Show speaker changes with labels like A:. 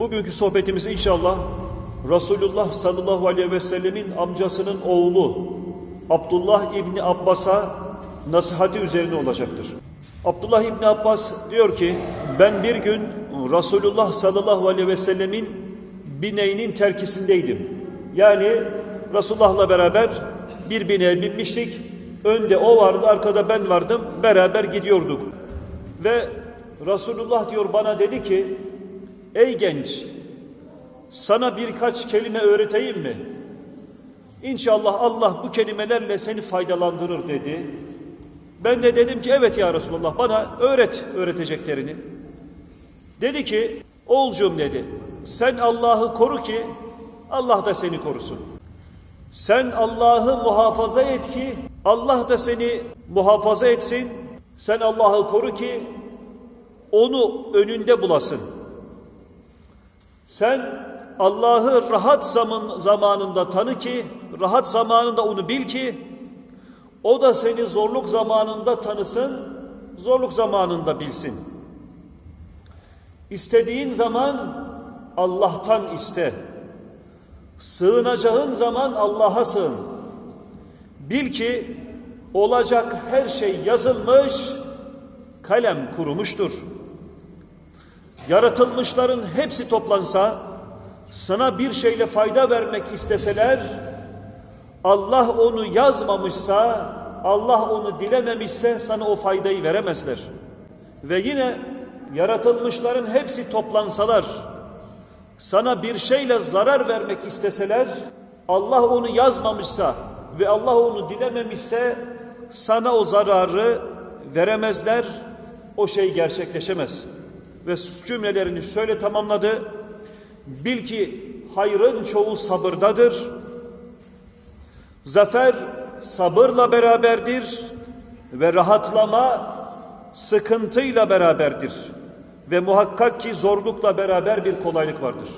A: Bugünkü sohbetimiz inşallah Resulullah sallallahu aleyhi ve sellemin amcasının oğlu Abdullah İbni Abbas'a nasihati üzerine olacaktır. Abdullah İbni Abbas diyor ki ben bir gün Resulullah sallallahu aleyhi ve sellemin bineğinin terkisindeydim. Yani Resulullah'la beraber bir bineğe binmiştik. Önde o vardı, arkada ben vardım. Beraber gidiyorduk. Ve Resulullah diyor bana dedi ki Ey genç sana birkaç kelime öğreteyim mi? İnşallah Allah bu kelimelerle seni faydalandırır dedi. Ben de dedim ki evet ya Resulullah bana öğret öğreteceklerini. Dedi ki oğulcuğum dedi sen Allah'ı koru ki Allah da seni korusun. Sen Allah'ı muhafaza et ki Allah da seni muhafaza etsin. Sen Allah'ı koru ki onu önünde bulasın. Sen Allah'ı rahat zaman, zamanında tanı ki, rahat zamanında onu bil ki, o da seni zorluk zamanında tanısın, zorluk zamanında bilsin. İstediğin zaman Allah'tan iste. Sığınacağın zaman Allah'a sığın. Bil ki olacak her şey yazılmış, kalem kurumuştur. Yaratılmışların hepsi toplansa, sana bir şeyle fayda vermek isteseler, Allah onu yazmamışsa, Allah onu dilememişse sana o faydayı veremezler. Ve yine yaratılmışların hepsi toplansalar, sana bir şeyle zarar vermek isteseler, Allah onu yazmamışsa ve Allah onu dilememişse sana o zararı veremezler, o şey gerçekleşemez. Ve cümlelerini şöyle tamamladı. Bil ki hayrın çoğu sabırdadır. Zafer sabırla beraberdir ve rahatlama sıkıntıyla beraberdir. Ve muhakkak ki zorlukla beraber bir kolaylık vardır.